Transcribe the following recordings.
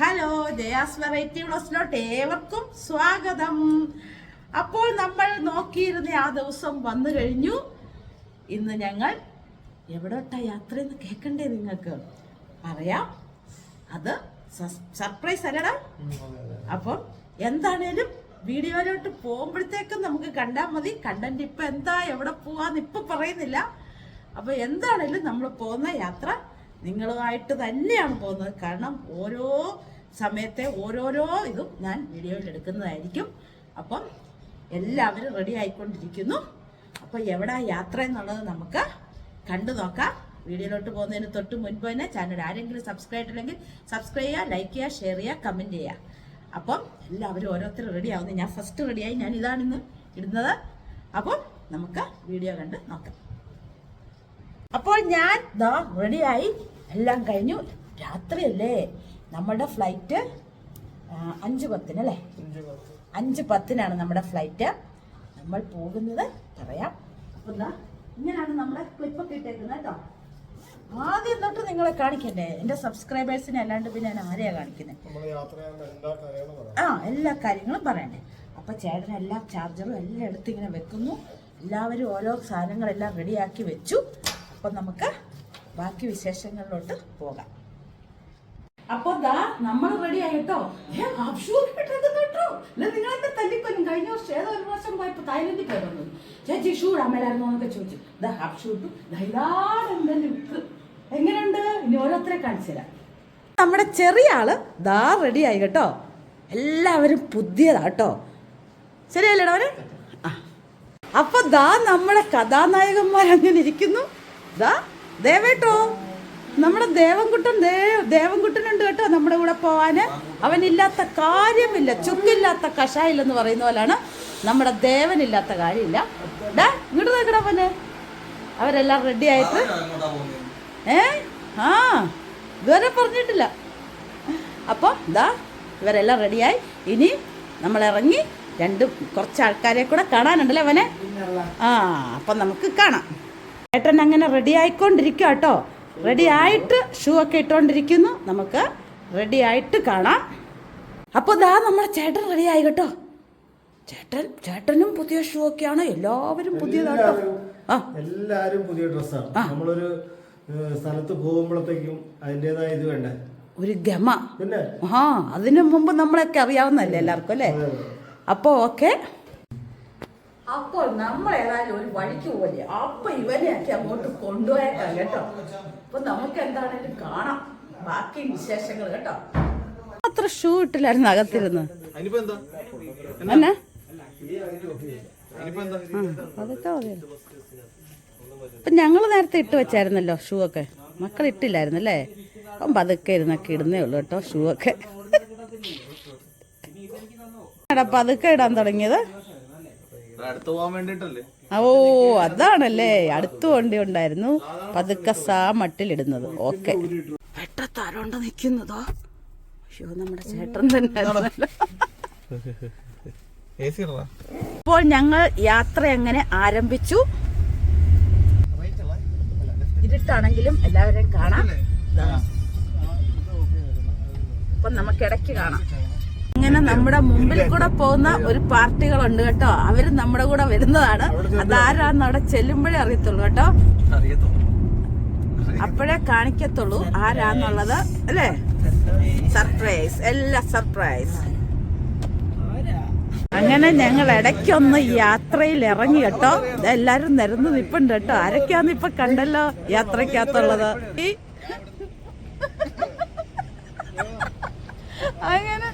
Hello Jaya's variety ബ്ലോസിലോട്ട് ഏവർക്കും സ്വാഗതം. അപ്പോൾ നമ്മൾ നോക്കിയിരുന്ന ആ ദിവസം വന്നു കഴിഞ്ഞു. ഇന്ന് ഞങ്ങൾ എവിടോട്ടാ യാത്രയെന്ന് കേൾക്കണ്ടേ നിങ്ങൾക്ക്? പറയാം. അത് സർപ്രൈസ് അല്ലടാ. അപ്പം എന്താണേലും വീഡിയോയിലോട്ട് പോകുമ്പോഴത്തേക്കും നമുക്ക് കണ്ടാൽ മതി. കണ്ടന്റ് ഇപ്പൊ എന്താ എവിടെ പോവാന്ന് ഇപ്പൊ പറയുന്നില്ല. അപ്പോൾ എന്താണേലും നമ്മൾ പോകുന്ന യാത്ര നിങ്ങളുമായിട്ട് തന്നെയാണ് പോകുന്നത്. കാരണം ഓരോ സമയത്തെ ഓരോരോ ഇതും ഞാൻ വീഡിയോയിൽ എടുക്കുന്നതായിരിക്കും. അപ്പം എല്ലാവരും റെഡി ആയിക്കൊണ്ടിരിക്കുന്നു. അപ്പോൾ എവിടെ യാത്ര എന്നുള്ളത് നമുക്ക് കണ്ടു നോക്കാം. വീഡിയോയിലോട്ട് പോകുന്നതിന് തൊട്ട് മുൻപ് തന്നെ ചാനൽ ആരെങ്കിലും സബ്സ്ക്രൈബ് ആയിട്ടില്ലെങ്കിൽ സബ്സ്ക്രൈബ് ചെയ്യുക ലൈക്ക് ചെയ്യുക ഷെയർ ചെയ്യുക കമന്റ് ചെയ്യുക. അപ്പം എല്ലാവരും ഓരോരുത്തർ റെഡി ആവുന്നു. ഞാൻ ഫസ്റ്റ് റെഡിയായി ഞാൻ ഇതാണ് ഇന്ന് ഇടുന്നത്. അപ്പം നമുക്ക് വീഡിയോ കണ്ട് നോക്കാം. അപ്പോൾ ഞാൻ ദാ റെഡിയായി. എല്ലാം കഴിഞ്ഞു. രാത്രിയല്ലേ? നമ്മുടെ ഫ്ലൈറ്റ് അഞ്ച് പത്തിനല്ലേ അഞ്ച് പത്തിനാണ് നമ്മുടെ ഫ്ലൈറ്റ് നമ്മൾ പോകുന്നത് പറയാം. ദാ ഇങ്ങനെയാണ് നമ്മുടെ ക്ലിപ്പൊക്കെ ഇട്ടേക്കുന്നത് കേട്ടോ. ആദ്യം തൊട്ട് നിങ്ങളെ കാണിക്കണ്ടേ? എന്റെ സബ്സ്ക്രൈബേഴ്സിനെ അല്ലാണ്ട് പിന്നെ ഞാൻ ആരെയാ കാണിക്കുന്നത് ആ എല്ലാ കാര്യങ്ങളും പറയണ്ടേ? അപ്പൊ ചേട്ടൻ എല്ലാ ചാർജറും എല്ലാം എടുത്ത് ഇങ്ങനെ വെക്കുന്നു. എല്ലാവരും ഓരോ സാധനങ്ങളെല്ലാം റെഡിയാക്കി വെച്ചു. അപ്പൊ നമുക്ക് ബാക്കി വിശേഷങ്ങളിലോട്ട് പോകാം. അപ്പൊ ദാ നമ്മൾ റെഡി ആയിട്ടോ? കേട്ടോ. അല്ല നിങ്ങളെന്താ തല്ലിക്കൊല്ലും? കഴിഞ്ഞ വർഷം ഏതോ ഒരു വർഷം പോയപ്പോ തായ്ലൻഡിൽ പോയി വന്നു ചേച്ചി ഷൂ അമ്മയിലായിരുന്നു എന്നൊക്കെ ചോദിച്ചു. ദാ ഹാഫ് ഷൂ എങ്ങനെയുണ്ട്? ഇനി ഓരോരുത്തരെ കാണിച്ചു നമ്മുടെ ചെറിയ ആൾ ദാ റെഡി ആയി കേട്ടോ. എല്ലാവരും പുതിയതാ കേട്ടോ. ശരിയല്ലേടാ അവർ? അപ്പൊ ദാ നമ്മുടെ കഥാനായകന്മാർ അങ്ങനെ ഇരിക്കുന്നു. ദാ ദേവേട്ടോ നമ്മുടെ ദേവൻകുട്ടൻ ദേ ദേവൻകുട്ടനുണ്ട് കേട്ടോ നമ്മുടെ കൂടെ പോവാന്. അവനില്ലാത്ത കാര്യമില്ല ചുക്കില്ലാത്ത കഷായില്ലെന്ന് പറയുന്ന പോലാണ്. നമ്മുടെ ദേവനില്ലാത്ത കാര്യമില്ല. ഡാ ഇങ്ങോട്ട് നോക്കടാ പോലെ അവരെല്ലാം റെഡി ആയിട്ട്. ഏ? ആ ഇതുവരെ പറഞ്ഞിട്ടില്ല. അപ്പോൾ ഇതാ ഇവരെല്ലാം റെഡിയായി ഇനി നമ്മൾ ഇറങ്ങി രണ്ട് കുറച്ച് ആൾക്കാരെ കൂടെ കാണാനുണ്ടല്ലേ അവനെ? ആ അപ്പം നമുക്ക് കാണാം. ഏട്ടൻ അങ്ങനെ റെഡി ആയിക്കൊണ്ടിരിക്കുക കേട്ടോ. റെഡി ആയിട്ട് ഷൂ ഒക്കെ ഇട്ടുകൊണ്ടിരിക്കുന്നു നമുക്ക് റെഡി ആയിട്ട് കാണാം. അപ്പോൾ ദാ നമ്മുടെ ചേട്ടൻ റെഡി ആയി കേട്ടോ. ചേട്ടൻ ചേട്ടനും പുതിയ ഷൂ ഒക്കെയാണ്. എല്ലാവരും പുതിയതാട്ടോ ആ. എല്ലാരും പുതിയ ഡ്രസ്സാണ് നമ്മളൊരു സ്ഥലത്ത് പോകുമ്പോഴത്തേക്കും അതിന്റെതായ ഇത് വേണ്ടേ? ഒരു ഗമ. ആ അതിനു മുമ്പ് നമ്മളൊക്കെ അറിയാവുന്നല്ലേ എല്ലാവർക്കും അല്ലേ? അപ്പോ ഓക്കെ അപ്പോൾ നമ്മൾ ഏതായാലും ഒരു വഴിക്ക് പോലെ അപ്പൊ ഇവനെയൊക്കെ അങ്ങോട്ട് കൊണ്ടുപോയേക്കാം കേട്ടോ. അപ്പൊ നമുക്ക് എന്താണെങ്കിലും കാണാം. ബാക്കി വിശേഷങ്ങൾ കേട്ടോ. അത്ര ഷൂ ഇട്ടില്ലായിരുന്നു അകത്തിരുന്ന്. എന്നാ? അതൊക്കെ അപ്പൊ ഞങ്ങൾ നേരത്തെ ഇട്ട് വെച്ചായിരുന്നല്ലോ ഷൂ ഒക്കെ മക്കൾ ഇട്ടില്ലായിരുന്നു അല്ലേ? അപ്പം പതുക്കെ ഇരുന്നൊക്കെ ഇടുന്നേ ഉള്ളൂ കേട്ടോ ഷൂ ഒക്കെ പതുക്കെ ഇടാൻ തുടങ്ങിയത്. ഓ അതാണല്ലേ. അടുത്ത വണ്ടി ഉണ്ടായിരുന്നു. പതുക്കെ സാ മട്ടിലിടുന്നത്. ഓക്കെ. വെട്ടത്താരോണ്ട് നിൽക്കുന്നതോ അയ്യോ നമ്മുടെ ചേട്ടൻ തന്നെ ഇപ്പോൾ ഞങ്ങൾ യാത്ര എങ്ങനെ ആരംഭിച്ചു? ഇരുട്ടാണെങ്കിലും എല്ലാവരെയും കാണാം. അപ്പൊ നമുക്ക് ഇടയ്ക്ക് കാണാം. അങ്ങനെ നമ്മുടെ മുമ്പിൽ കൂടെ പോകുന്ന ഒരു പാർട്ടികളുണ്ട് കേട്ടോ. അവർ നമ്മുടെ കൂടെ വരുന്നതാണ്. അതാരാന്ന് അവിടെ ചെല്ലുമ്പോഴേ അറിയത്തുള്ളൂ കേട്ടോ. അപ്പോഴേ കാണിക്കത്തുള്ളൂ ആരാന്നുള്ളത് അല്ലേ? സർപ്രൈസ് എല്ലാ സർപ്രൈസ് അങ്ങനെ ഞങ്ങൾ ഇടയ്ക്കൊന്ന് യാത്രയിൽ ഇറങ്ങി കേട്ടോ. എല്ലാരും നിരന്ന് നിപ്പുണ്ട് കേട്ടോ. ആരൊക്കെയാന്ന് ഇപ്പൊ കണ്ടല്ലോ യാത്രക്കകത്തുള്ളത് അങ്ങനെ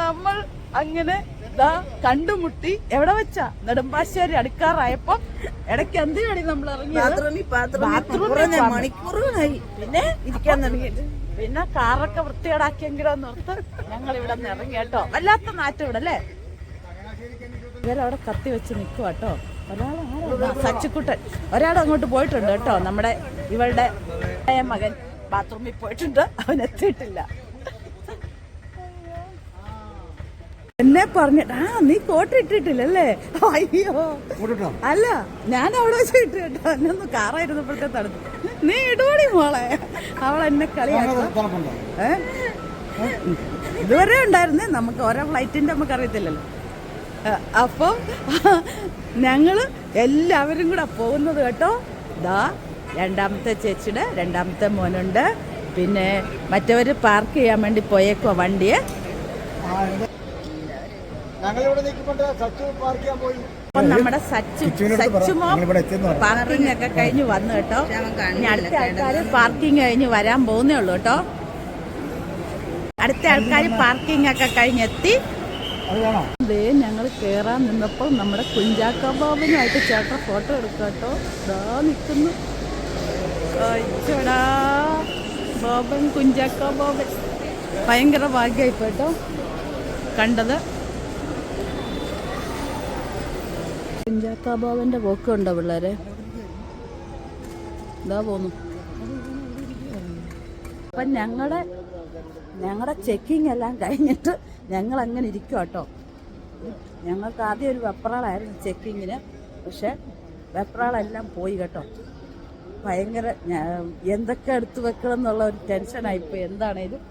നമ്മൾ അങ്ങനെ ദാ കണ്ടുമുട്ടി എവിടെ വെച്ചാ? നെടുമ്പാശ്ശേരി അടുക്കാറായപ്പോ ഇടയ്ക്ക് എന്തിനാടി നമ്മൾ ഇറങ്ങി മണിക്കൂറുകളായി. പിന്നെ ഇരിക്കാൻ തുടങ്ങിയിട്ട് പിന്നെ കാറൊക്കെ വൃത്തികേടാക്കിയെങ്കിലോ നിർത്ത്. ഞങ്ങൾ ഇവിടെ നിന്ന് ഇറങ്ങി കേട്ടോ. വല്ലാത്ത നാറ്റം ഇവിടെ അല്ലേ? ഇവരവിടെ കത്തി വെച്ച് നിൽക്കുക കേട്ടോ. ഒരാൾ സച്ചിക്കുട്ടൻ. ഒരാൾ അങ്ങോട്ട് പോയിട്ടുണ്ട് കേട്ടോ. നമ്മുടെ ഇവളുടെ മകൻ. ബാത്റൂമിൽ പോയിട്ടുണ്ട്. അവൻ എത്തിയിട്ടില്ല. എന്നെ പറഞ്ഞിട്ട് ആ നീ കോട്ട് ഇട്ടിട്ടില്ലല്ലേ? അയ്യോ. അല്ല ഞാൻ അവിടെ വെച്ച് ഇട്ട് കേട്ടോ എന്നെ ഒന്ന് കാറായിരുന്നപ്പോഴത്തെ തടുത്തു നീ ഇടുപടി മോളെ. അവൾ എന്നെ കളിയാക്കും. ഏ? ഇതുവരെ ഉണ്ടായിരുന്നേ നമുക്ക് ഓരോ ഫ്ലൈറ്റിന്റെ നമുക്ക് അറിയത്തില്ലല്ലോ. അപ്പം ഞങ്ങൾ എല്ലാവരും കൂടെ പോകുന്നത് കേട്ടോ. ദാ രണ്ടാമത്തെ ചേച്ചിയുടെ രണ്ടാമത്തെ മോനുണ്ട്. പിന്നെ മറ്റവർ പാർക്ക് ചെയ്യാൻ വേണ്ടി പോയേക്കോ വണ്ടിയെ. ഞങ്ങളിവിടെ നിൽക്കുമ്പോൾ സച്ചു പാർക്ക് ചെയ്യാൻ പോയി. അപ്പം നമ്മുടെ സച്ചു സച്ചുമോ പാർക്കിംഗ് ഒക്കെ കഴിഞ്ഞ് വന്നു കേട്ടോ. ഇനി അടുത്ത ആൾക്കാർ പാർക്കിംഗ് കഴിഞ്ഞ് വരാൻ പോകുന്നേ ഉള്ളൂ കേട്ടോ. അടുത്ത ആൾക്കാർ പാർക്കിംഗ് ഒക്കെ കഴിഞ്ഞെത്തി. ദേ ഞങ്ങൾ കേറാൻ നിന്നപ്പോൾ നമ്മുടെ കുഞ്ചാക്ക ബാബനുമായിട്ട് ചേട്ടൻ ഫോട്ടോ എടുക്കുക കേട്ടോ. ഇതാ നിൽക്കുന്നു അയ്യോടാ. ബോബൻ കുഞ്ചാക്ക ബോബൻ. ഭയങ്കര ഭാഗ്യമായിപ്പോട്ടോ കേട്ടോ. കണ്ടത്. കുഞ്ചാക്ക ബോബന്റെ പോക്കുണ്ടോ പിള്ളേരെ? ഇതാ പോന്നു. അപ്പം ഞങ്ങളുടെ ഞങ്ങളുടെ ചെക്കിംഗ് എല്ലാം കഴിഞ്ഞിട്ട് ഞങ്ങൾ അങ്ങനെ ഇരിക്കും കേട്ടോ ഞങ്ങൾക്ക് ആദ്യം ഒരു വെപ്രാളായിരുന്നു ചെക്കിങ്ങിന് പക്ഷെ വെപ്രാളെല്ലാം പോയി കേട്ടോ. ഭയങ്കര എന്തൊക്കെ എടുത്തു വെക്കണം എന്നുള്ള ഒരു ടെൻഷനായിപ്പോയി എന്താണേലും.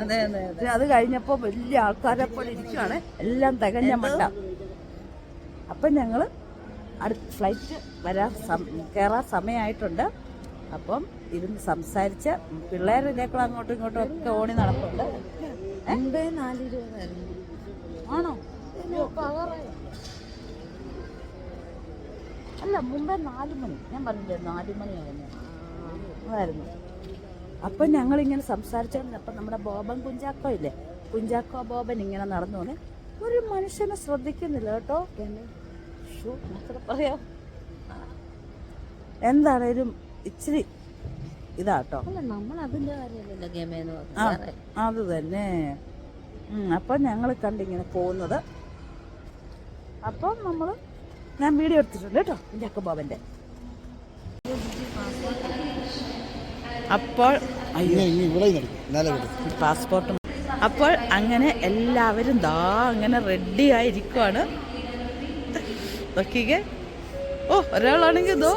അതെ അതെ അതെ. അത് കഴിഞ്ഞപ്പോൾ വലിയ ആൾക്കാരെ പോലെ ഇരിക്കുവാണ്. എല്ലാം തികഞ്ഞ മട്ട. അപ്പം ഞങ്ങൾ അടുത്ത ഫ്ലൈറ്റ് വരാൻ സം- കയറാൻ സമയമായിട്ടുണ്ട് അപ്പം ഇരുന്ന് സംസാരിച്ച് പിള്ളേരെ ഇതേക്കൂടെ അങ്ങോട്ടും ഇങ്ങോട്ടും ഒക്കെ ഓടി നടപ്പുണ്ട്. മുമ്പേ നാല് ഇരുപതായിരുന്നു ആണോ? അല്ല മുമ്പേ നാല് മണി. ഞാൻ പറഞ്ഞില്ലേ നാല് മണിയായിരുന്നു അതായിരുന്നു അപ്പം ഞങ്ങളിങ്ങനെ സംസാരിച്ചോണ്ട് നമ്മുടെ ബോബൻ കുഞ്ചാക്കോ ഇല്ലേ? കുഞ്ചാക്കോ ബോബൻ ഇങ്ങനെ നടന്നു ഒരു മനുഷ്യനെ ശ്രദ്ധിക്കുന്നില്ല കേട്ടോ. പറയാം. എന്താണേലും ഇച്ചിരി ഇതാട്ടോ? അത് തന്നെ. അപ്പൊ ഞങ്ങൾ കണ്ടിങ്ങനെ പോകുന്നത്. അപ്പം നമ്മൾ ഞാൻ വീഡിയോ എടുത്തിട്ടുണ്ട് കേട്ടോ ജക്കബോബന്റെ അപ്പോൾ പാസ്പോർട്ടും അപ്പോൾ അങ്ങനെ എല്ലാവരും ദാ അങ്ങനെ റെഡി ആയിരിക്കുവാണ്. നോക്കിക്കേ. ഓ ഒരാളാണെങ്കിൽ ഇതോ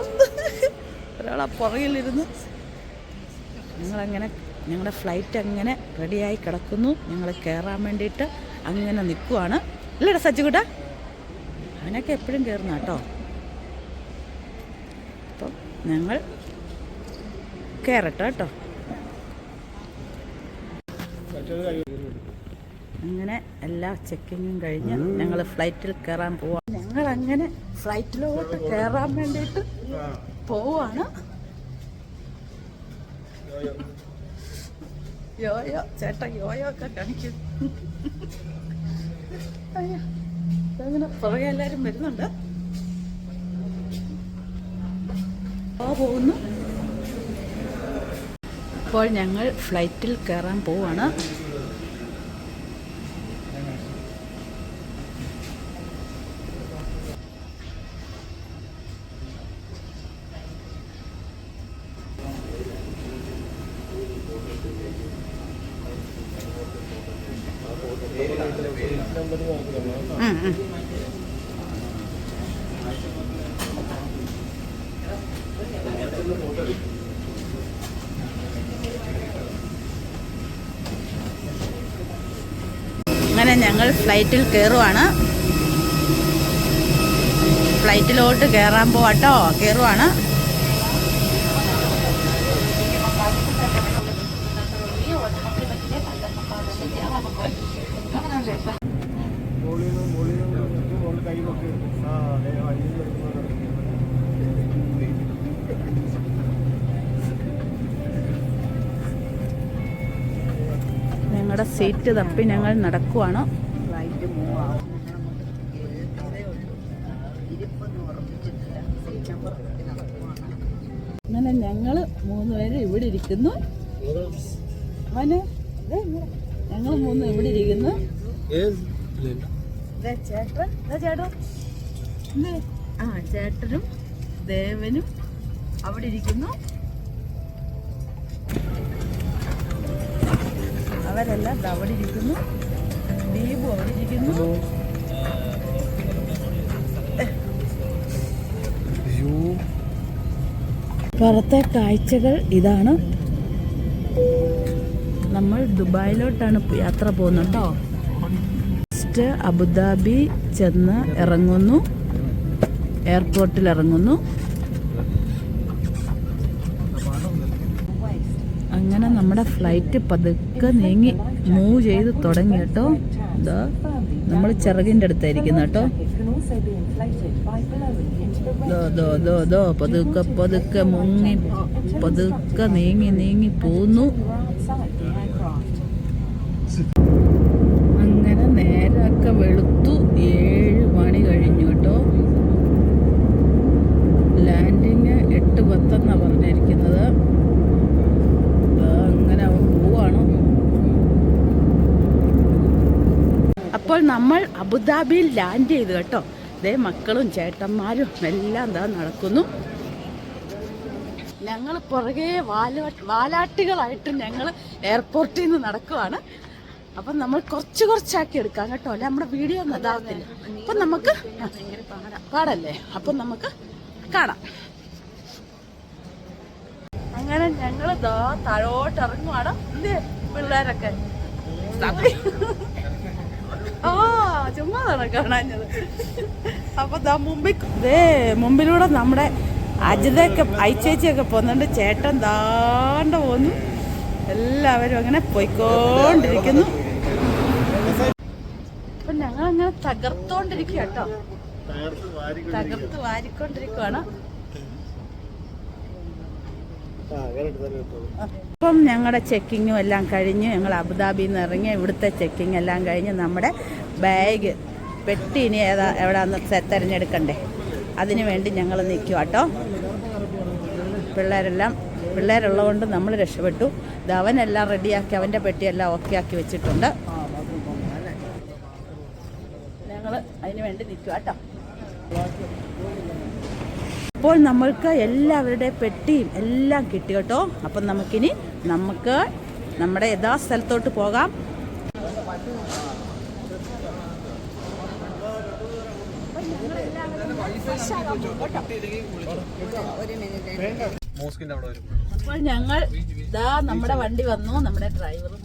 ഒരാൾ ആ പുറകിലിരുന്ന്. ഞങ്ങളങ്ങനെ ഞങ്ങളുടെ ഫ്ലൈറ്റ് അങ്ങനെ റെഡിയായി കിടക്കുന്നു. ഞങ്ങൾ കയറാൻ വേണ്ടിയിട്ട് അങ്ങനെ നിൽക്കുവാണ് ഇല്ലടാ സച്ചിക്കുട്ട അവനൊക്കെ എപ്പോഴും കയറുന്ന കേട്ടോ. അപ്പം ഞങ്ങൾ കയറട്ടെ കേട്ടോ. അങ്ങനെ എല്ലാ ചെക്കിങ്ങും കഴിഞ്ഞ് ഞങ്ങൾ ഫ്ലൈറ്റിൽ കയറാൻ പോവാം. ഞങ്ങൾ അങ്ങനെ ഫ്ലൈറ്റിലോട്ട് കയറാൻ വേണ്ടിയിട്ട് പോവാണ്. യോയോ ചേട്ട യോയോ ഒക്കെ കാണിക്കും. അങ്ങനെ പുറകെ എല്ലാവരും വരുന്നുണ്ട്. പോകുന്നു. ഇപ്പോൾ ഞങ്ങൾ ഫ്ലൈറ്റിൽ കയറാൻ പോവാണ്. അങ്ങനെ ഞങ്ങൾ ഫ്ലൈറ്റിൽ കയറുവാണ് ഫ്ലൈറ്റിലോട്ട് കയറാൻ പോവാട്ടോ. കയറുവാണ് മോളിൽ കൈ നോക്കി ആ അതെ ഞങ്ങളുടെ സീറ്റ് തപ്പി ഞങ്ങൾ നടക്കുവാണ്. ഫ്ലൈറ്റ് മൂവ് ആവും. അങ്ങനെ ഞങ്ങൾ മൂന്ന് പേര് ഇവിടെ ഇരിക്കുന്നു. അവന് ഞങ്ങൾ മൂന്ന് ഇവിടെ ഇരിക്കുന്നു. ചേട്ടൻ? ആ ചേട്ടനും ദേവനും അവിടെ ഇരിക്കുന്നു. അവരെല്ലാം അവിടെ ഇരിക്കുന്നു. ദീപു അവിടെ ഇരിക്കുന്നു. പുറത്തെ കാഴ്ചകൾ ഇതാണ്. നമ്മൾ ദുബായിലോട്ടാണ് യാത്ര പോകുന്നത് ഫസ്റ്റ് അബുദാബി ചെന്ന് ഇറങ്ങുന്നു. എയർപോർട്ടിൽ ഇറങ്ങുന്നു അങ്ങനെ നമ്മുടെ ഫ്ലൈറ്റ് പതുക്കെ നീങ്ങി മൂവ് ചെയ്ത് തുടങ്ങി കേട്ടോ. ഇതാ നമ്മൾ ചിറകിന്റെ അടുത്തായിരിക്കുന്നു കേട്ടോ. പതുക്കെ പതുക്കെ മുങ്ങി പതുക്കെ നീങ്ങി നീങ്ങി പോന്നു അങ്ങനെ നേരമൊക്കെ വെളുത്തു ഏഴ് മണി കഴിഞ്ഞു കേട്ടോ. ലാൻഡിങ് എട്ട് പത്തെന്നാണ് പറഞ്ഞിരിക്കുന്നത്. അങ്ങനെ അവൻ പോവാണ്. അപ്പോൾ നമ്മൾ അബുദാബിയിൽ ലാൻഡ് ചെയ്തു കേട്ടോ. ദേ മക്കളും ചേട്ടന്മാരും എല്ലാം എന്താ നടക്കുന്നു. ഞങ്ങൾ പുറകെ വാല വാലാട്ടികളായിട്ട് ഞങ്ങൾ എയർപോർട്ടിൽ നിന്ന് നടക്കുവാണ്. അപ്പം നമ്മൾ കുറച്ച് കുറച്ചാക്കി എടുക്കാം കേട്ടോ. അല്ലെ? നമ്മുടെ വീഡിയോ ഒന്നും ഇതാവത്തില്ല. അപ്പം നമുക്ക് പാടല്ലേ? അപ്പം നമുക്ക് കാണാം. അങ്ങനെ ഞങ്ങൾ ദാ താഴോട്ട് ഇറങ്ങുവാണ്. പിള്ളേരൊക്കെ. ആ ചുമ്മാതാണ് കാണാഞ്ഞത് അപ്പൊ ദാ മുമ്പിൽ ദേ മുമ്പിലൂടെ നമ്മുടെ അജിതയൊക്കെ ഐച്ചേച്ചിയൊക്കെ പോകുന്നുണ്ട്. ചേട്ടൻ താണ്ട പോന്നു എല്ലാവരും അങ്ങനെ പോയിക്കൊണ്ടിരിക്കുന്നു അപ്പൊ ഞങ്ങൾ അങ്ങനെ തകർത്തോണ്ടിരിക്കുക കേട്ടോ തകർത്ത് വാരിക്കൊണ്ടിരിക്കുവാണ്. അപ്പം ഞങ്ങളുടെ ചെക്കിങ്ങും എല്ലാം കഴിഞ്ഞ് ഞങ്ങൾ അബുദാബിയിൽ നിന്ന് ഇറങ്ങി ഇവിടുത്തെ ചെക്കിങ് എല്ലാം കഴിഞ്ഞ് നമ്മുടെ ബാഗ് പെട്ടി ഇനി ഏതാ എവിടെയാന്ന് തെരഞ്ഞെടുക്കണ്ടേ? അതിന് വേണ്ടി ഞങ്ങൾ നിൽക്കുക കേട്ടോ പിള്ളേരെല്ലാം പിള്ളേരുള്ളതുകൊണ്ട് നമ്മൾ രക്ഷപ്പെട്ടു. ഇത് അവനെല്ലാം റെഡിയാക്കി അവന്റെ പെട്ടിയെല്ലാം ഓക്കെ ആക്കി വെച്ചിട്ടുണ്ട് ഞങ്ങൾ അതിന് വേണ്ടി നിൽക്കുക കേട്ടോ. അപ്പോൾ നമ്മൾക്ക് എല്ലാവരുടെ പെട്ടിയും എല്ലാം കിട്ടി കേട്ടോ. അപ്പം നമുക്കിനി നമുക്ക് നമ്മുടെ യഥാ സ്ഥലത്തോട്ട് പോകാം അപ്പോൾ ഞങ്ങൾ ഇതാ നമ്മുടെ വണ്ടി വന്നു നമ്മുടെ ഡ്രൈവറും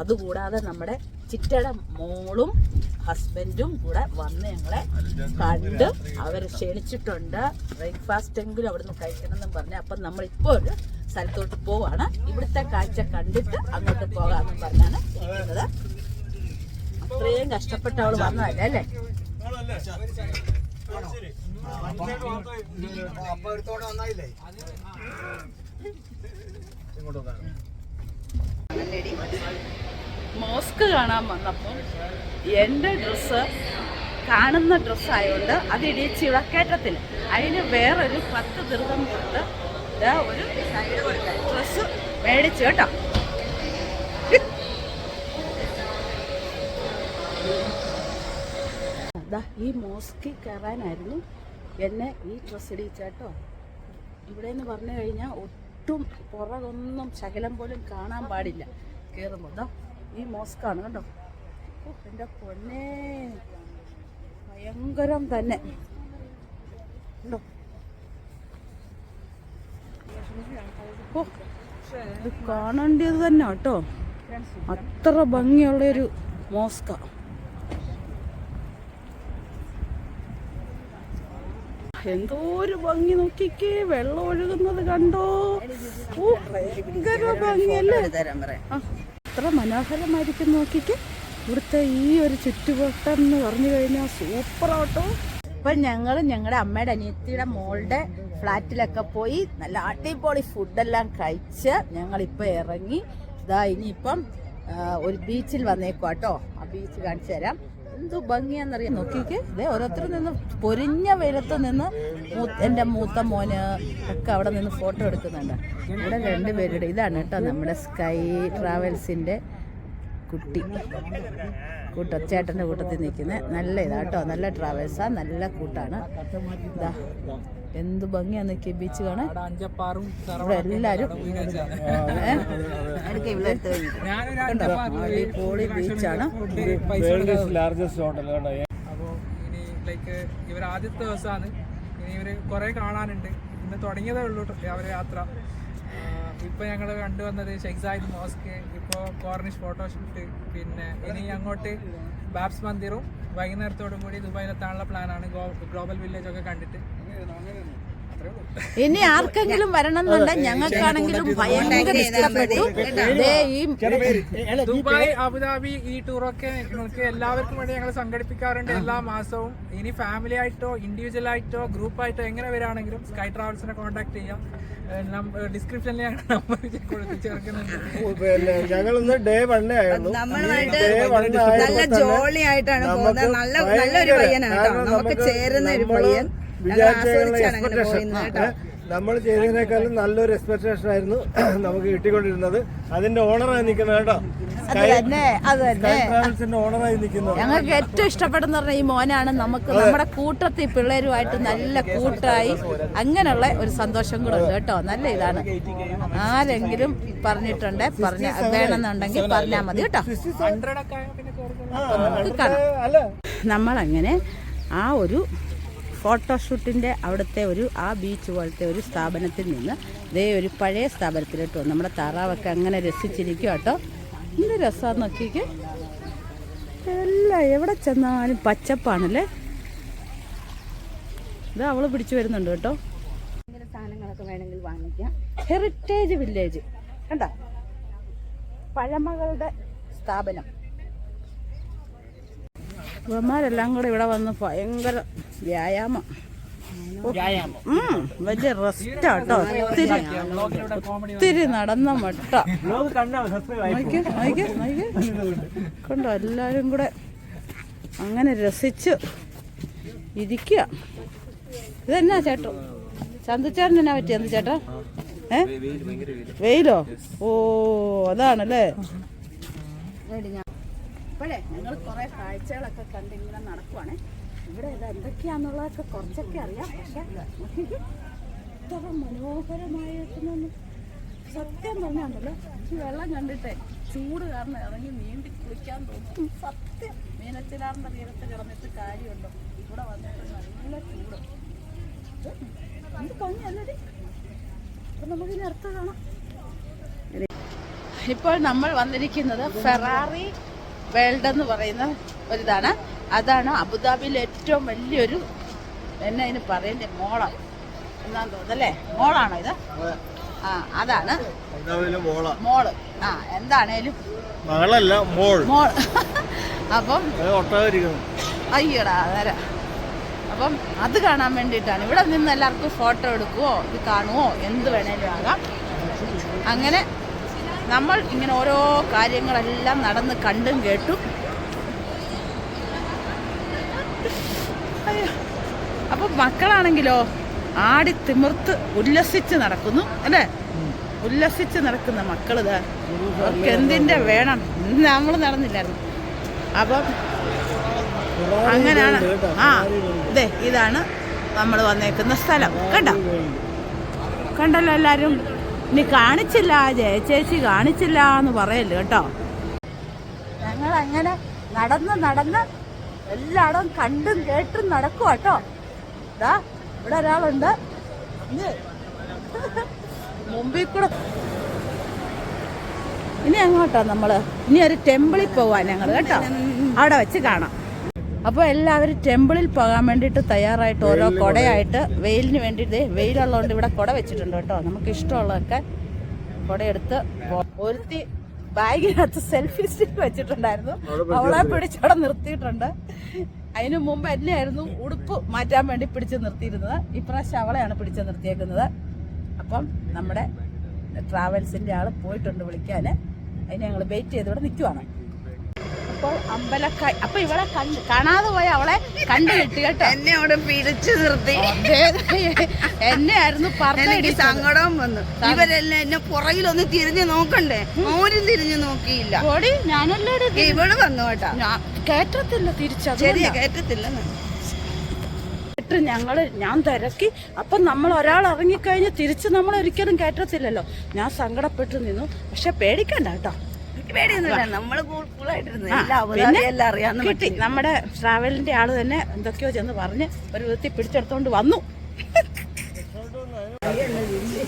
അതുകൂടാതെ നമ്മുടെ ചിറ്റയുടെ മോളും ഹസ്ബൻഡും കൂടെ വന്ന് ഞങ്ങളെ കണ്ട് അവർ ക്ഷണിച്ചിട്ടുണ്ട്. ബ്രേക്ക്ഫാസ്റ്റ് എങ്കിലും അവിടുന്ന് കഴിക്കണമെന്നും പറഞ്ഞു. അപ്പം നമ്മൾ ഇപ്പോൾ ഒരു സ്ഥലത്തോട്ട് പോവാണ്. ഇവിടുത്തെ കാഴ്ച കണ്ടിട്ട് അങ്ങോട്ട് പോകാമെന്നും പറഞ്ഞാണ് ഇരിക്കുന്നത്. അത്രയും കഷ്ടപ്പെട്ട് അവൾ വന്നതല്ലേ അല്ലേ? ഇങ്ങോട്ട് മോസ്ക് കാണാൻ വന്നപ്പോൾ എന്റെ ഡ്രസ്സ് കാണുന്ന ഡ്രസ്സായതുകൊണ്ട് അത് ഇടിച്ച് ഇളക്കേറ്റത്തില്ല അതിന് വേറൊരു പത്ത് ദീർഘം കൊടുത്ത് ഒരു ഡ്രസ്സ് മേടിച്ചു കേട്ടോ. ഈ മോസ്കിൽ കയറാനായിരുന്നു എന്നെ ഈ ഡ്രസ്സ് ഇടിയിച്ചേട്ടോ ഇവിടെ എന്ന് പറഞ്ഞു കഴിഞ്ഞാൽ ഒട്ടും പുറകൊന്നും ശകലം പോലും കാണാൻ പാടില്ല. കയറുമ്പോൾ ഈ മോസ്കാണ് കേട്ടോ എന്റെ പൊന്നെ. ഭയങ്കരം തന്നെ. ഇത് കാണേണ്ടത് തന്നെ കേട്ടോ. അത്ര ഭംഗിയുള്ളൊരു മോസ്ക. എന്തോ ഒരു ഭംഗി നോക്കിക്കേ വെള്ളം ഒഴുകുന്നത് കണ്ടോ? ഭയങ്കര ഭംഗിയല്ലേ? എത്ര മനോഹരമായിരിക്കും നോക്കിക്ക്. ഇവിടുത്തെ ഈ ഒരു ചുറ്റുവട്ടം എന്ന് പറഞ്ഞു കഴിഞ്ഞാൽ സൂപ്പർ ആട്ടോ. ഇപ്പൊ ഞങ്ങൾ ഞങ്ങളുടെ അമ്മയുടെ അനിയത്തിയുടെ മോളുടെ ഫ്ലാറ്റിലൊക്കെ പോയി നല്ല അടിപൊളി ഫുഡെല്ലാം കഴിച്ച് ഞങ്ങളിപ്പോൾ ഇറങ്ങി. ഇതാ ഇനിയിപ്പം ഒരു ബീച്ചിൽ വന്നേക്കുവാട്ടോ ആ ബീച്ച് കാണിച്ചു തരാം. എന്ത് ഭംഗിയാന്നറിയാം നോക്കിക്ക്. ഇതേ ഓരോരുത്തർ നിന്ന് പൊരിഞ്ഞ വെയിലത്ത് നിന്ന് എന്റെ മൂത്ത മോന് ഒക്കെ അവിടെ നിന്ന് ഫോട്ടോ എടുക്കുന്നുണ്ട്. ഇവിടെ രണ്ടുപേരുടെ ഇതാണ് കേട്ടോ നമ്മുടെ സ്കൈ ട്രാവൽസിന്റെ കുട്ടി. കൂട്ട ചേട്ടന്റെ കൂട്ടത്തിൽ നിൽക്കുന്നത് നല്ല ഇതാട്ടോ നല്ല ട്രാവൽസാണ് നല്ല കൂട്ടാണ്. ഇതാ എന്ത് ഭംഗിയാന്ന് നിൽക്കി ബീച്ച് കാണാൻ. ഇവിടെ? കണ്ടോ? അടിപൊളി ബീച്ചാണ് ലാർജസ്റ്റ് ഹോട്ടൽ കേട്ടോ അപ്പോൾ ഇനി ലൈക്ക് ഇവർ ആദ്യത്തെ ദിവസമാണ് ഇനി ഇവർ കുറേ കാണാനുണ്ട്. ഇന്ന് തുടങ്ങിയതേ ഉള്ളൂ അവരെ യാത്ര. ഇപ്പൊ ഞങ്ങൾ കണ്ടുവന്നത് ഷെയ്ഖ് മോസ്ക് ഇപ്പോ കോർണിഷ് ഫോട്ടോഷൂട്ട് പിന്നെ ഇനി അങ്ങോട്ട് ബാബ്സ് മന്ദിറും വൈകുന്നേരത്തോടും കൂടി ദുബായിലെത്താനുള്ള പ്ലാനാണ് ഗ്ലോബൽ വില്ലേജ് ഒക്കെ കണ്ടിട്ട്. ഇനി ആർക്കെങ്കിലും വരണം എന്നുണ്ട് ഞങ്ങൾക്കാണെങ്കിലും ഭയങ്കര ഇഷ്ടപ്പെട്ടു. ദേ ഈ ദുബായ് അബുദാബി ഈ ടൂറൊക്കെ നിങ്ങൾക്ക് എല്ലാവർക്കും വേണ്ടി ഞങ്ങൾ സംഘടിപ്പിക്കാറുണ്ട് എല്ലാ മാസവും. ഇനി ഫാമിലി ആയിട്ടോ ഇൻഡിവിജ്വൽ ആയിട്ടോ ഗ്രൂപ്പ് ആയിട്ടോ എങ്ങനെ വരാണെങ്കിലും സ്കൈ ട്രാവൽസിനെ കോൺടാക്ട് ചെയ്യാം. ഡിസ്ക്രിപ്ഷനിൽ നമ്പർ കൊടുത്ത് ചേർക്കുന്നുണ്ട് ഞങ്ങൾ ഇന്ന് ഡേ വണ്ണേ ആയിരുന്നു. നല്ല ജോളി ആയിട്ടാണ് പോകുന്നത്. നല്ല നല്ലൊരു പയ്യനാണ് നമുക്ക് ചേരുന്ന ഒരു പയ്യൻ. കേട്ടോ. നമ്മൾ ചെയ്തതിനേക്കാളും നല്ലൊരു എക്സ്പെക്ടേഷൻ ആയിരുന്നു നമുക്ക് കിട്ടിക്കൊണ്ടിരുന്നത്. അതിന്റെ ഓണറായി നിൽക്കുന്നത് കേട്ടോ. ഞങ്ങൾക്ക് ഏറ്റവും ഇഷ്ടപ്പെടുന്ന പറഞ്ഞ ഈ മോനാണ് നമുക്ക് നമ്മുടെ കൂട്ടത്തിൽ പിള്ളേരുമായിട്ട് നല്ല കൂട്ടായി അങ്ങനെയുള്ള ഒരു സന്തോഷം കൂടെ ഉണ്ട് കേട്ടോ. നല്ല ഇതാണ്. ആരെങ്കിലും പറഞ്ഞിട്ടുണ്ട് പറഞ്ഞ വേണമെന്നുണ്ടെങ്കിൽ പറഞ്ഞാൽ മതി കേട്ടോ. നമുക്ക് കാണാം. നമ്മളങ്ങനെ ആ ഒരു ഫോട്ടോഷൂട്ടിന്റെ അവിടുത്തെ ഒരു ആ ബീച്ച് പോലത്തെ ഒരു സ്ഥാപനത്തിൽ നിന്ന് ഇതേ ഒരു പഴയ സ്ഥാപനത്തിലോട്ട് വന്നു. നമ്മുടെ താറാവൊക്കെ അങ്ങനെ രസിച്ചിരിക്കും കേട്ടോ എന്ത് രസമാണെന്ന് നോക്കിക്ക്. എല്ലാം എവിടെ ചെന്നാലും പച്ചപ്പാണല്ലേ? ഇത് അവൾ പിടിച്ചു വരുന്നുണ്ട് കേട്ടോ. സാധനങ്ങളൊക്കെ വേണമെങ്കിൽ വാങ്ങിക്കാം. ഹെറിറ്റേജ് വില്ലേജ് കണ്ട? പഴമകളുടെ സ്ഥാപനം. ഇവന്മാരെല്ലാം കൂടെ ഇവിടെ വന്ന് ഭയങ്കര വ്യായാമം. ഉം, വലിയ റെസ്റ്റ് കേട്ടോ. ഒത്തിരി ഒത്തിരി നടന്ന മട്ട. കണ്ടോ എല്ലാരും കൂടെ അങ്ങനെ രസിച്ച് ഇരിക്കുക ഇതെന്നാ ചേട്ടോ ചന്തുചേട്ടൻ എന്നാ പറ്റി എന്ത് ചേട്ടാ? ഏ? വെയിലോ? ഓ അതാണല്ലേ. ഞങ്ങൾ കുറെ കാഴ്ചകളൊക്കെ കണ്ടിങ്ങനെ നടക്കുവാണേ. ഇവിടെ ഇത് എന്തൊക്കെയാന്നുള്ളതൊക്കെ കുറച്ചൊക്കെ അറിയാം. പക്ഷെ ഇത്ര മനോഹരമായിട്ടൊന്നും സത്യം തന്നെയാണല്ലോ ഈ വെള്ളം കണ്ടിട്ടേ ചൂട് കാരണം ഇറങ്ങി നീന്തി കുളിക്കാൻ തോന്നും. സത്യം. മീനച്ചിലാറിന്റെ തീരത്ത് കിടന്നിട്ട് കാര്യമുണ്ടോ? ഇവിടെ വന്നിട്ട് നല്ല ചൂട്. എന്ത് ഭംഗിയല്ലേ അപ്പൊ നമുക്കിനി അടുത്ത കാണാം. ഇപ്പോൾ നമ്മൾ വന്നിരിക്കുന്നത് ഫെറാറി വേൾഡ് എന്ന് പറയുന്ന ഒരിതാണ്. അതാണ് അബുദാബിയിലെ ഏറ്റവും വലിയൊരു എന്നെ അതിന് പറയുന്നത് മോളാണ് എന്നാന്ന് തോന്നുന്നല്ലേ മോളാണോ ഇത്? ആ അതാണ്. മോള. മോൾ. ആ എന്താണേലും. മകളല്ല മോൾ. മോൾ. അപ്പം അയ്യടാ അതര? അപ്പം അത് കാണാൻ വേണ്ടിയിട്ടാണ്. ഇവിടെ നിന്ന് എല്ലാവർക്കും ഫോട്ടോ എടുക്കുവോ? ഇത് കാണുവോ? എന്ത് വേണേലും ആകാം. അങ്ങനെ നമ്മൾ ഇങ്ങനെ ഓരോ കാര്യങ്ങളെല്ലാം നടന്ന് കണ്ടും കേട്ടും അപ്പൊ മക്കളാണെങ്കിലോ ആടി തിമിർത്ത് ഉല്ലസിച്ച് നടക്കുന്നു അല്ലേ? ഉല്ലസിച്ച് നടക്കുന്ന മക്കൾ എന്തിന്റെ വേണം? നമ്മൾ നടന്നില്ലായിരുന്നു. അപ്പം അങ്ങനെയാണ്. ആ ഇതേ ഇതാണ് നമ്മൾ വന്നേക്കുന്ന സ്ഥലം. കണ്ടോ? കണ്ടല്ലോ എല്ലാരും? ഇനി കാണിച്ചില്ല ചേച്ചി കാണിച്ചില്ല എന്ന് പറയല്ലോ കേട്ടോ? ഞങ്ങൾ അങ്ങനെ നടന്ന് നടന്ന് എല്ലായിടവും കണ്ടും കേട്ടും നടക്കും കേട്ടോ? ഇതാ ഇവിടെ ഒരാളുണ്ട്. മുമ്പിൽ കൂടെ ഇനി അങ്ങോട്ടാ നമ്മൾ? ഇനി ഒരു ടെമ്പിളിൽ പോവാൻ ഞങ്ങൾ കേട്ടോ? അവിടെ വെച്ച് കാണാം. അപ്പോൾ എല്ലാവരും ടെമ്പിളിൽ പോകാൻ വേണ്ടിയിട്ട് തയ്യാറായിട്ട് ഓരോ കുടയായിട്ട് വെയിലിന് വേണ്ടിയിട്ട് വെയിലുള്ളതുകൊണ്ട് ഇവിടെ കുട വെച്ചിട്ടുണ്ട് കേട്ടോ. നമുക്ക് ഇഷ്ടമുള്ളതൊക്കെ കുടയെടുത്ത് ഒരുത്തി ബാഗിനകത്ത് സെൽഫി സ്റ്റിക്ക് വെച്ചിട്ടുണ്ടായിരുന്നു. അവളെ പിടിച്ചവിടെ നിർത്തിയിട്ടുണ്ട്. അതിനു മുമ്പ് എന്നെയായിരുന്നു ഉടുപ്പ് മാറ്റാൻ വേണ്ടി പിടിച്ച് നിർത്തിയിരുന്നത്. ഇപ്രാവശ്യം അവളെയാണ് പിടിച്ച് നിർത്തിയേക്കുന്നത്. അപ്പം നമ്മുടെ ട്രാവൽസിന്റെ ആൾ പോയിട്ടുണ്ട് വിളിക്കാൻ അതിന് ഞങ്ങൾ വെയിറ്റ് ചെയ്ത് ഇവിടെ നിൽക്കുവാണ് അപ്പോൾ അമ്പലക്കായ്. അപ്പൊ ഇവളെ കണ്ട് കാണാതെ പോയ അവളെ കണ്ടു കിട്ടി കേട്ടോ. എന്നെ അവിടെ പിടിച്ചു നിർത്തി. എന്നെ ആയിരുന്നു പറഞ്ഞു സങ്കടം വന്നു. ഇവരെല്ലാം എന്നെ പുറകിലൊന്ന് തിരിഞ്ഞു നോക്കണ്ടേ? ആരും തിരിഞ്ഞു നോക്കിയില്ല. ഓടി ഞാനല്ലേ? ഇവൾ വന്നു കേട്ടാ. കേറ്റത്തില്ല തിരിച്ചു ശരിയാ കേറ്റത്തില്ലെന്ന്. എന്നിട്ട് ഞങ്ങൾ ഞാൻ തിരക്കി. അപ്പൊ നമ്മൾ ഒരാൾ ഇറങ്ങിക്കഴിഞ്ഞ് തിരിച്ച് നമ്മൾ ഒരിക്കലും കയറ്റത്തില്ലല്ലോ ഞാൻ സങ്കടപ്പെട്ടു നിന്നു. പക്ഷെ പേടിക്കണ്ട കേട്ടോ. കിട്ടി. നമ്മുടെ ട്രാവലിന്റെ ആൾ തന്നെ എന്തൊക്കെയോ ചെന്ന് പറഞ്ഞ് ഒരു വിധത്തിൽ പിടിച്ചെടുത്തോണ്ട് വന്നു.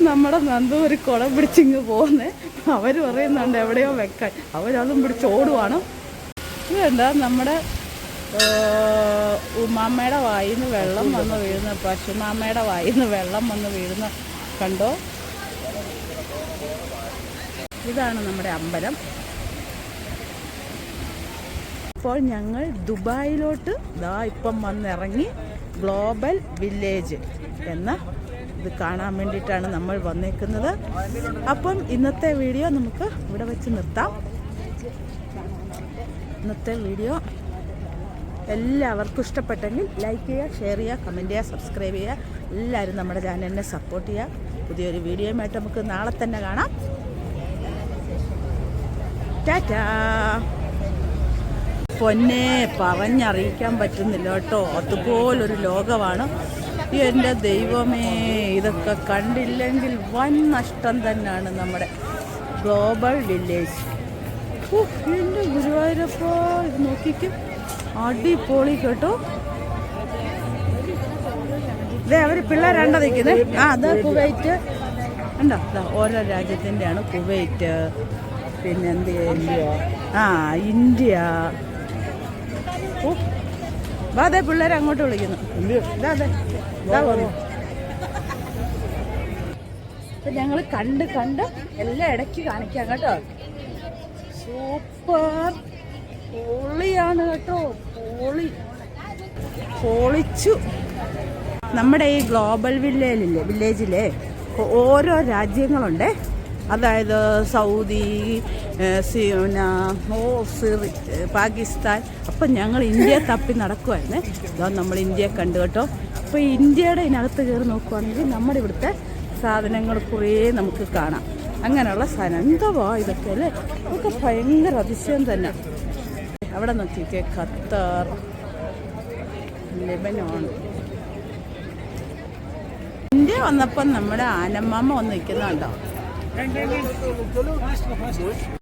നമ്മുടെ നന്ദു ഒരു കുളം പിടിച്ചിങ്ങ് പോകുന്നേ അവർ പറയുന്നുണ്ട് എവിടെയോ വെക്കാൻ. അവരതും പിടിച്ചോടുവാണ് ഇതെന്താ? ഇത് നമ്മുടെ ഉമ്മാമ്മയുടെ നിന്ന് വെള്ളം വന്ന് വീഴുന്ന പശുമാമ്മയുടെ വായിൽ നിന്ന് വെള്ളം വന്ന് വീഴുന്ന കണ്ടോ? ഇതാണ് നമ്മുടെ അമ്പലം. ഇപ്പോൾ ഞങ്ങൾ ദുബായിലോട്ട് ദാ ഇപ്പം വന്നിറങ്ങി ഗ്ലോബൽ വില്ലേജ് എന്ന ഇത് കാണാൻ വേണ്ടിയിട്ടാണ് നമ്മൾ വന്നേക്കുന്നത്. അപ്പം ഇന്നത്തെ വീഡിയോ നമുക്ക് ഇവിടെ വെച്ച് നിർത്താം. ഇന്നത്തെ വീഡിയോ എല്ലാവർക്കും ഇഷ്ടപ്പെട്ടെങ്കിൽ ലൈക്ക് ചെയ്യുക ഷെയർ ചെയ്യുക കമന്റ് ചെയ്യുക സബ്സ്ക്രൈബ് ചെയ്യുക. എല്ലാവരും നമ്മുടെ ചാനലിനെ സപ്പോർട്ട് ചെയ്യുക. പുതിയൊരു വീഡിയോയുമായിട്ട് നമുക്ക് നാളെ തന്നെ കാണാം. ടാറ്റാ. പൊന്നെ പറഞ്ഞറിയിക്കാൻ പറ്റുന്നില്ല കേട്ടോ. അതുപോലൊരു ലോകമാണ്. എന്റെ ദൈവമേ ഇതൊക്കെ കണ്ടില്ലെങ്കിൽ വൻ നഷ്ടം തന്നെയാണ് നമ്മുടെ ഗ്ലോബൽ വില്ലേജ് എന്റെ ഗുരുവായൂരപ്പോ ഇത് നോക്കിക്കും. അടിപൊളി കേട്ടോ. ഇതേ അവർ പിള്ളേരാണ്ട നിൽക്കുന്നത് ആ അത് കുവൈറ്റ്. ഉണ്ടോ ഓരോ രാജ്യത്തിന്റെയാണ് കുവൈറ്റ്. പിന്നെ എന്ത് ആ ഇന്ത്യ. ഓ വാ അതെ പിള്ളേരെ അങ്ങോട്ട് വിളിക്കുന്നു. ഇതാ അതെ ഇതാ വന്നു. അപ്പൊ ഞങ്ങൾ കണ്ട് കണ്ട് എല്ലാം ഇടയ്ക്ക് കാണിക്കാം കേട്ടോ. സൂപ്പർ. പൊളിയാണ് കേട്ടോ. പൊളി. പൊളിച്ചു. നമ്മുടെ ഈ ഗ്ലോബൽ വില്ലേജില്ലേ വില്ലേജിലെ ഓരോ രാജ്യങ്ങളുണ്ട്. അതായത് സൗദി സിന ഓ സിറി പാകിസ്ഥാൻ. അപ്പം ഞങ്ങൾ ഇന്ത്യയെ തപ്പി നടക്കുമായിരുന്നേ അതോ നമ്മൾ ഇന്ത്യയെ കണ്ടു കേട്ടോ. അപ്പോൾ ഇന്ത്യയുടെ ഇതിനകത്ത് കയറി നോക്കുവാണെങ്കിൽ നമ്മുടെ ഇവിടുത്തെ സാധനങ്ങൾ കുറേ നമുക്ക് കാണാം. അങ്ങനെയുള്ള സാധനം. എന്തുവാ ഇതൊക്കെ അല്ലേ? ഇതൊക്കെ ഭയങ്കര അതിശയം തന്നെ. അവിടെ നോക്കിക്കേ ഖത്തർ ലെബനോൺ. ഇന്ത്യ വന്നപ്പം നമ്മുടെ ആനമ്മാമ്മ വന്ന് നിൽക്കുന്നുണ്ടോ? Fast fast